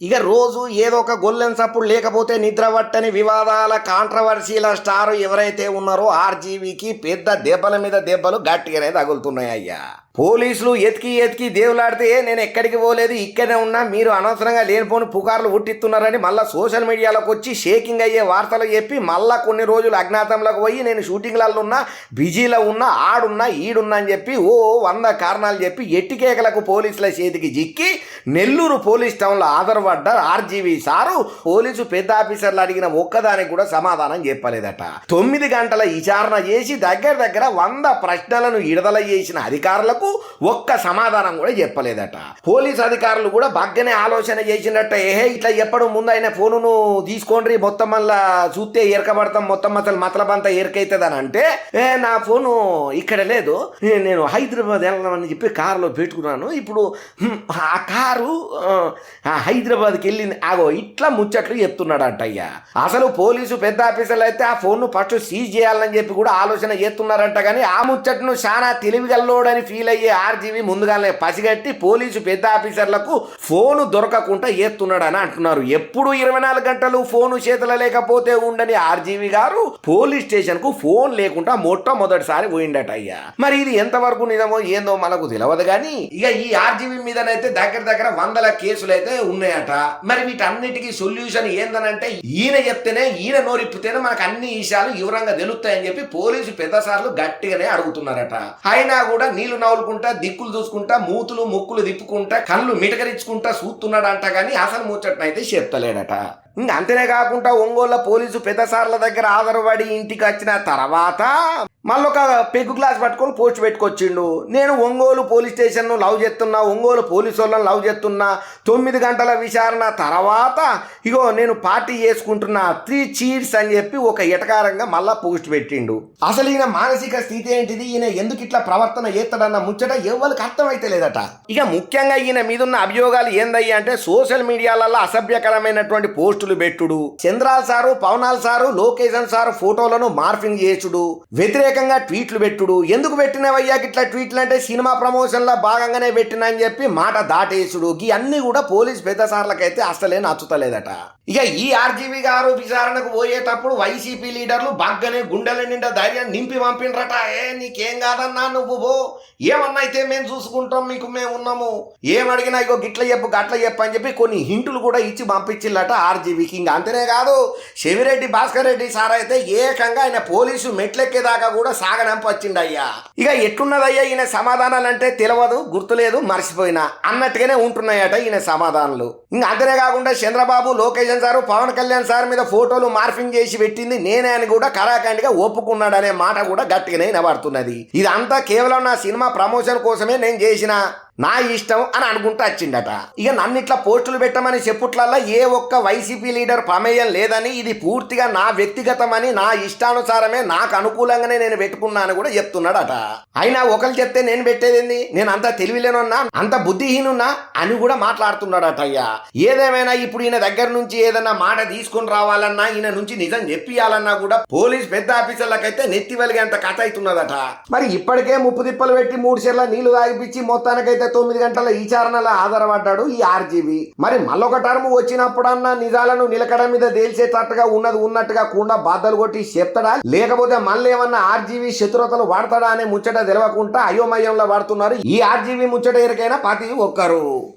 ఇక రోజు ఏదో ఒక గొల్లెం సప్పుడు లేకపోతే నిద్ర పట్టని వివాదాల కాంట్రవర్సీల స్టార్ ఎవరైతే ఉన్నారో ఆర్జీవీకి పెద్ద దెబ్బల మీద దెబ్బలు గట్టిగానే తగులుతున్నాయి అయ్యా పోలీసులు ఎతికి ఎతికి దేవులాడితే నేను ఎక్కడికి పోలేదు ఇక్కడే ఉన్నా మీరు అనవసరంగా లేనిపోని పుకార్లు ఉట్టిస్తున్నారని మళ్ళీ సోషల్ మీడియాలోకి వచ్చి షేకింగ్ అయ్యే వార్తలు చెప్పి మళ్ళా కొన్ని రోజులు అజ్ఞాతంలోకి పోయి నేను షూటింగ్లలో ఉన్నా బిజీలో ఉన్నా ఆడున్నా ఈడున్నా అని చెప్పి ఓ వంద కారణాలు చెప్పి ఎట్టికేకలకు పోలీసుల చేతికి చిక్కి నెల్లూరు పోలీస్ టౌన్లో ఆధారపడ్డ ఆర్జీవీ సారు పోలీసు పెద్ద ఆఫీసర్లు అడిగిన ఒక్కదానికి కూడా సమాధానం చెప్పలేదట. తొమ్మిది గంటల విచారణ చేసి దగ్గర దగ్గర వంద ప్రశ్నలను విడుదల చేసిన అధికారులకు ఒక్క సమాధానం కూడా చెప్పలేదట. పోలీస్ అధికారులు కూడా బాగానే ఆలోచన చేసినట్ట. ఏహే ఇట్లా ఎప్పుడు ముందు ఆయన ఫోనును తీసుకోండి మొత్తం మళ్ళా చూస్తే ఎరకబడతాం మొత్తం అసలు మతలబంతా ఎరకైతుంది అని అంటే ఏ నా ఫోను ఇక్కడ లేదు. నేను హైదరాబాద్ వెళ్దామని చెప్పి కారులో పెట్టుకున్నాను. ఇప్పుడు ఆ కారు హైదరాబాద్కి వెళ్ళింది. ఆగో ఇట్లా ముచ్చట్లు చెప్తున్నాడంట అయ్యా. అసలు పోలీసు పెద్ద ఆఫీసర్లు అయితే ఆ ఫోన్ను ఫస్ట్ సీజ్ చేయాలని చెప్పి కూడా ఆలోచన చేస్తున్నారంట. కానీ ఆ ముచ్చట్ను చాలా తెలివిగల్లోడని ఫీల్ అయ్యే ఆర్జీవి ముందుగానే పసిగట్టి పోలీసు పెద్ద ఆఫీసర్లకు ఫోను దొరకకుండా ఎత్తున్నాడని అంటున్నారు. ఎప్పుడు ఇరవై నాలుగు గంటలు ఫోను చేతుల లేకపోతే ఉండని ఆర్జీవి గారు పోలీస్ స్టేషన్కు ఫోన్ లేకుండా మొట్టమొదటిసారి పోయిండట అయ్యా. మరి ఇది ఎంతవరకు నిజమో ఏందో మనకు తెలియదు కానీ ఇక ఈ ఆర్జీవి మీదనైతే దగ్గర దగ్గర వందల కేసులు అయితే ఉన్నాయట. మరి వీటన్నిటికీ సొల్యూషన్ ఏందనంటే ఈయన చెప్తేనే ఈయన నోరిప్పితేనే మనకు అన్ని విషయాలు వివరంగా తెలుస్తాయని చెప్పి పోలీసు పెద్ద సార్లు గట్టిగానే అడుగుతున్నారట. అయినా కూడా నీళ్ళు చదువుకుంటా దిక్కులు చూసుకుంటా మూతులు ముక్కులు తిప్పుకుంటా కళ్ళు మిటకరించుకుంటా చూస్తున్నాడంట కానీ అసలు ముచ్చటనైతే చెప్తలేడట. ఇంకా అంతనే కాకుండా ఒంగోలు పోలీసు పెద్ద సార్ల దగ్గర ఆధారపడి ఇంటికి వచ్చిన తర్వాత మళ్ళీ ఒక పెగ్గు గ్లాస్ పట్టుకొని పోస్ట్ పెట్టుకొచ్చిండు. నేను ఒంగోలు పోలీస్ స్టేషన్ను లవ్ చేస్తున్నా ఒంగోలు పోలీసు వాళ్ళని లవ్ చేస్తున్నా తొమ్మిది గంటల విచారణ తర్వాత ఇగో నేను పార్టీ చేసుకుంటున్నా త్రీ చీట్స్ అని చెప్పి ఒక ఎటకారంగా మళ్ళా పోస్ట్ పెట్టిండు. అసలు ఈయన మానసిక స్థితి ఏంటిది? ఈయన ఎందుకు ఇట్లా ప్రవర్తన చేస్తాడన్న ముచ్చట ఎవరికి అర్థమైతే లేదట ఇక ముఖ్యంగా ఈయన మీద ఉన్న అభియోగాలు ఏందయ్యా అంటే సోషల్ మీడియాలలో అసభ్యకరమైనటువంటి పోస్టులు పెట్టుడు. చంద్రాల్ సారు పవనాల్ సారు లోకేషన్ సారు ఫోటోలను మార్ఫింగ్ చేసుడు. వ్యతిరేకంగా ట్వీట్లు పెట్టుడు. ఎందుకు పెట్టినవయ్యా ఇట్లా ట్వీట్లు అంటే సినిమా ప్రమోషన్లో భాగంగానే పెట్టినా అని చెప్పి మాట దాటేసుడు. ఈ అన్ని కూడా పోలీస్ పెద్ద సార్లకైతే అసలే నచ్చుతలేదట. ఇక ఈ ఆర్జీవి గారు విచారణకు పోయేటప్పుడు వైసీపీ లీడర్లు బాగానే గుండెల నిండా ధైర్యం నింపి పంపినరట. ఏ నీకేం కాదన్నా నువ్వు పో. ఏమన్నా అయితే మేము చూసుకుంటాం మీకు మేము ఉన్నాము. ఏమడిగినా ఇగో గిట్ల చెప్పు గట్ల చెప్పు అని చెప్పి కొన్ని హింటులు కూడా ఇచ్చి పంపించిల్లట ఆర్జీవీకి. ఇంకా అంతేనే కాదు శివిరెడ్డి భాస్కర్ రెడ్డి సార్ అయితే ఏకంగా ఆయన పోలీసు మెట్లెక్కేదాకా కూడా సాగనంపొచ్చిండు అయ్యా ఇక ఎట్లున్నదయ్యా ఈయన సమాధానాలు అంటే తెలియదు గుర్తులేదు మర్చిపోయినా. అన్నట్టుగానే ఉంటున్నాయట ఈయన సమాధానాలు. ఇంకా అంతనే కాకుండా చంద్రబాబు లోకేషన్ సారు పవన్ కళ్యాణ్ సార్ మీద ఫోటోలు మార్ఫింగ్ చేసి పెట్టింది నేనే అని కూడా కరాఖండిగా ఒప్పుకున్నాడనే మాట కూడా గట్టిగానే వినబడుతున్నది. ఇదంతా కేవలం నా సినిమా ప్రమోషన్ కోసమే నేను చేసిన. నా ఇష్టం అని అనుకుంటూ వచ్చిండట. ఇక నన్ను ఇట్లా పోస్టులు పెట్టమని చెప్పుట్లల్లా ఏ ఒక్క వైసీపీ లీడర్ ప్రమేయం లేదని ఇది పూర్తిగా నా వ్యక్తిగతమని నా ఇష్టానుసారమే నాకు అనుకూలంగానే నేను పెట్టుకున్నాను కూడా చెప్తున్నాడట. అయినా ఒకరు చెప్తే నేను పెట్టేదేంది నేను అంత తెలివిలేనున్నా అంత బుద్ధిహీనున్నా అని కూడా మాట్లాడుతున్నాడట అయ్యా. ఏదేమైనా ఇప్పుడు ఈయన దగ్గర నుంచి ఏదైనా మాట తీసుకొని రావాలన్నా ఈయన నుంచి నిజం చెప్పియాలన్నా కూడా పోలీస్ పెద్ద ఆఫీసర్లకైతే నెత్తి వెలిగేంత కథ అవుతున్నదట. మరి ఇప్పటికే ముప్పు తిప్పలు పెట్టి మూడు చెర్ల నీళ్ళు తాగిపించి మొత్తానికైతే తొమ్మిది గంటల ఈ చారణల ఆధారపడ్డాడు ఈ ఆర్జీబీ మరి మళ్ళొక టర్మ్ వచ్చినప్పుడన్నా నిజాలను నిలకడ మీద తేల్చేటట్టుగా ఉన్నది ఉన్నట్టుగా కూడా బాధలు కొట్టి చెప్తాడా? లేకపోతే మళ్ళీ ఏమన్నా ఆర్జీబీ శత్రుతలు వాడతాడా అనే ముచ్చట తెలవకుండా అయోమయంలో వాడుతున్నారు ఈ ఆర్జీబీ ముచ్చట ఎరికైనా పార్టీ ఒక్కరు.